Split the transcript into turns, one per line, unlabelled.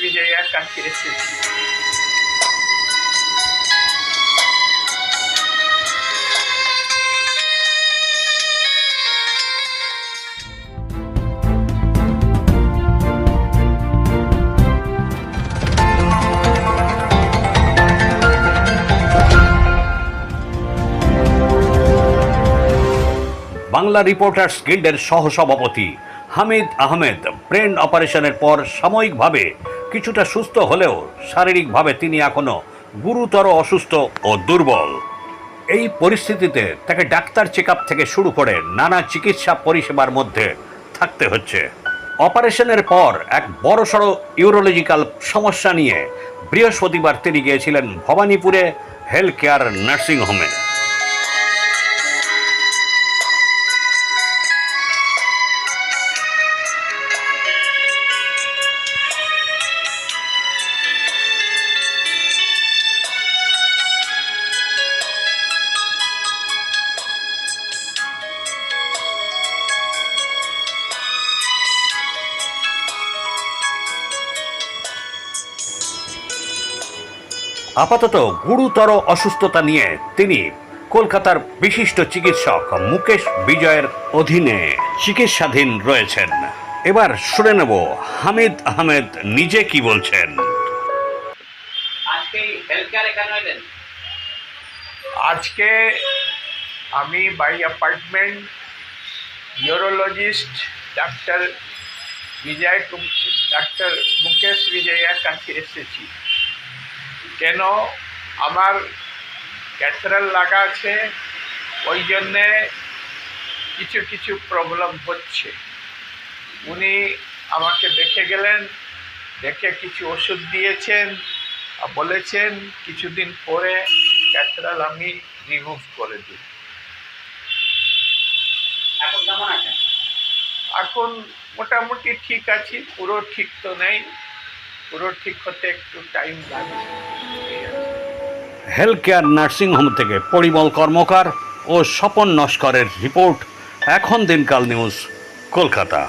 বিজয়া কাছে এসেছি
বাংলা রিপোর্টার্স গিল্ডের সহসভাপতি হামিদ আহমেদ ব্রেন অপারেশনের পর সাময়িকভাবে কিছুটা সুস্থ হলেও শারীরিকভাবে তিনি এখনও গুরুতর অসুস্থ ও দুর্বল। এই পরিস্থিতিতে তাকে ডাক্তার চেক থেকে শুরু করে নানা চিকিৎসা পরিষেবার মধ্যে থাকতে হচ্ছে। অপারেশনের পর এক বড়সড় ইউরোলজিক্যাল সমস্যা নিয়ে বৃহস্পতিবার তিনি গিয়েছিলেন ভবানীপুরে হেলথ কেয়ার নার্সিং আপাতত গুরুতর অসুস্থতা নিয়ে তিনি কলকাতার বিশিষ্ট চিকিৎসক মুকেশ বিজয়ের অধীনে চিকিৎসাধীন রয়েছেন। এবার শুনে নেব হামিদ আহমেদ নিজে কি বলছেন।
আজকে হেলথ কেয়ার এখানে এলেন?
আজকে আমি by apartment urologist doctor Bijoy doctor Mukesh বিজয়ার কাছে এসেছি। কেন আমার ক্যাথরাল লাগা আছে? ওই জন্যে কিছু কিছু প্রবলেম হচ্ছে। উনি আমাকে দেখে গেলেন দেখে কিছু ওষুধ দিয়েছেন আর বলেছেন কিছুদিন পরে ক্যাথরাল আমি রিমুভ করে দিই
এখন
মোটামুটি ঠিক আছি পুরো ঠিক তো নেই। পুরো।
হেলথ কেয়ার নার্সিংহোম থেকে পরিমল কর্মকার ও স্বপন নস্করের রিপোর্ট এখন দিনকাল নিউজ কলকাতা